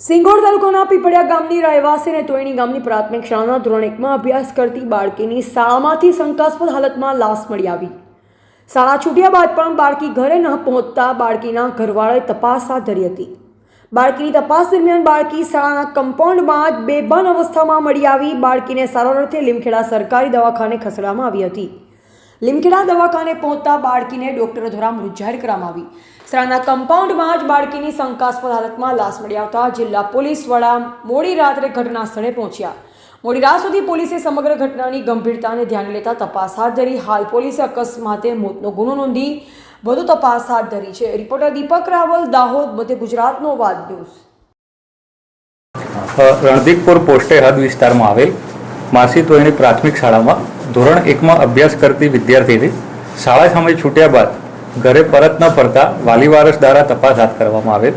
સિંગોડ તાલુકાના પીપળિયા ગામની રહેવાસી અને તોયણી ગામની પ્રાથમિક શાળાના ધોરણ એકમાં અભ્યાસ કરતી બાળકીની શાળામાંથી શંકાસ્પદ હાલતમાં લાશ મળી આવી. શાળા છૂટ્યા બાદ પણ બાળકી ઘરે ન પહોંચતા બાળકીના ઘરવાળાએ તપાસ હાથ ધરી હતી. બાળકીની તપાસ દરમિયાન બાળકી શાળાના કમ્પાઉન્ડમાં જ બેભાન અવસ્થામાં મળી આવી. બાળકીને સારવાર અર્થે લીમખેડા સરકારી દવાખાને ખસેડવામાં આવી હતી. લીમખેડા દવાખાને પહોંચતા બાળકીને ડોક્ટરો દ્વારા મૃત જાહેર કરવામાં આવી. શાળાના કમ્પાઉન્ડમાં જ બાળકીની શંકાસ્પદ હાલતમાં લાશ મળી આવતા જિલ્લા પોલીસ વડા મોડી રાત્રે ઘટના સ્થળે પહોંચ્યા. મોડી રાત સુધી પોલીસે સમગ્ર ઘટનાની ગંભીરતાને ધ્યાને લેતા તપાસ હાથ ધરી. હાલ પોલીસે અકસ્માતે મોતનો ગુનો નોંધી વધુ તપાસ હાથ ધરી છે. રિપોર્ટર દીપક રાવલ, દાહોદ, મધ્ય ગુજરાતનો વાદ ન્યૂઝ. રણદીપપુર પોસ્ટે હદ વિસ્તારમાં આવેલ માસી તોયણી પ્રાથમિક શાળામાં ધોરણ એકમાં અભ્યાસ કરતી વિદ્યાર્થીની શાળા સમય છૂટ્યા બાદ ઘરે પરત ન ફરતા વાલી વારસ દ્વારા તપાસ હાથ કરવામાં આવે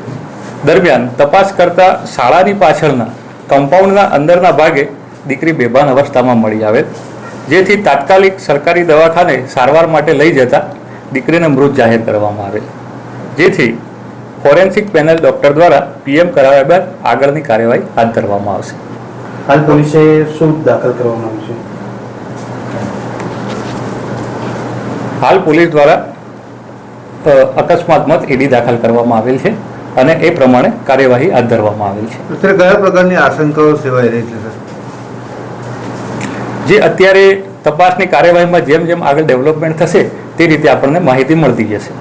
દરમિયાન તપાસ કરતા શાળાની પાછળના કમ્પાઉન્ડના અંદરના ભાગે દીકરી બેભાન અવસ્થામાં મળી આવે જેથી તાત્કાલિક સરકારી દવાખાને સારવાર માટે લઈ જતા દીકરીને મૃત જાહેર કરવામાં આવે જેથી ફોરેન્સિક પેનલ ડોક્ટર દ્વારા પીએમ કરાવ્યા બાદ આગળની કાર્યવાહી હાથ ધરવામાં આવશે. હાલ પોલીસે શું દાખલ કરવામાં આવ્યું છે? હાલ પોલીસ દ્વારા અકસ્માત મત ઈડી દાખલ કરવામાં આવેલ છે અને એ પ્રમાણે કાર્યવાહી હાથ ધરવામાં આવેલ છે. અત્યારે કયા પ્રકારની આશંકાઓ સેવાઈ રહી છે જે અત્યારે તપાસની કાર્યવાહીમાં જેમ જેમ આગળ ડેવલપમેન્ટ થશે તે રીતે આપણને માહિતી મળતી જશે.